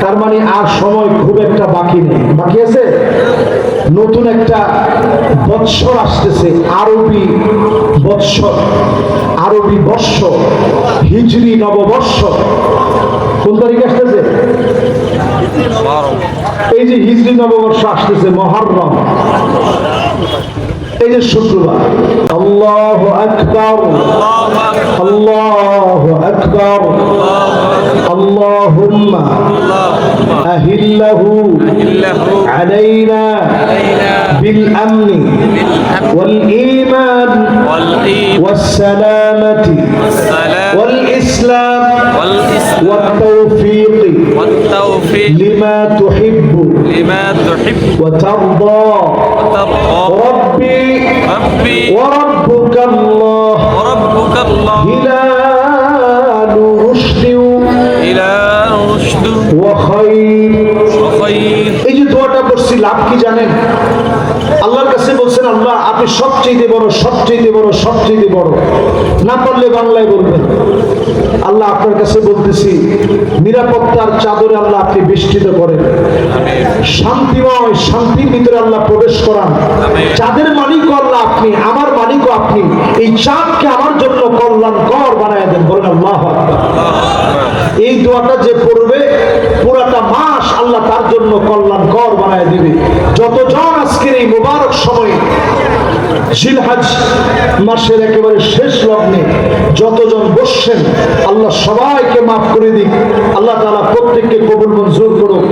তার মানে আর সময় খুব একটা বাকি নেই। বাকি আছে? নতুন একটা বৎসর আসতেছে, আরবি বৎসর, আরবি বর্ষ, হিজরি নববর্ষ। কোন তারিখে আসতেছে? এই যে হিজরি নববর্ষ আসতেছে, মহরম। এই যে শুক্রবার। আল্লাহ আকবর। আল্লাহ আকবর। اللهم أهله علينا بالأمن والإيمان والسلامة والإسلام والتوفيق لما تحب لما تحب وترضى. ربي ربي وربك এই যে দোয়াটা করছি লাভ কি জানেন? আল্লাহর কাছে বলছেন আল্লাহ আপনি সবচেয়ে বড় সবচেয়ে বড় সবচেয়ে বড়। না পারলে বাংলায় বলবেন। আল্লাহ আপনার কাছে বলতেছি নিরাপত্তার চাদরে আল্লাহ আপনি বেষ্টিত করেন। শান্তিময় শান্তির ভিতরে আল্লাহ প্রবেশ করান। চাঁদের মালিক আল্লাহ আপনি আমার মালিকও আপনি। এই চাঁদকে আমার জন্য কল্যাণ কর বানায় দেন। বলেন আল্লাহ এই দোয়াটা যে পড়বে পুরাটা মাস আল্লাহ তার জন্য কল্যাণ কর বানায় দিবে। যতজন আজকের এই মোবারক সময়ে জিলহাজ মাসের একেবারে শেষ লগ্নে যতজন বসছেন, আল্লাহ সবাইকে মাফ করে দিক। আল্লাহ তারা প্রত্যেককে কবুল মঞ্জুর করুক।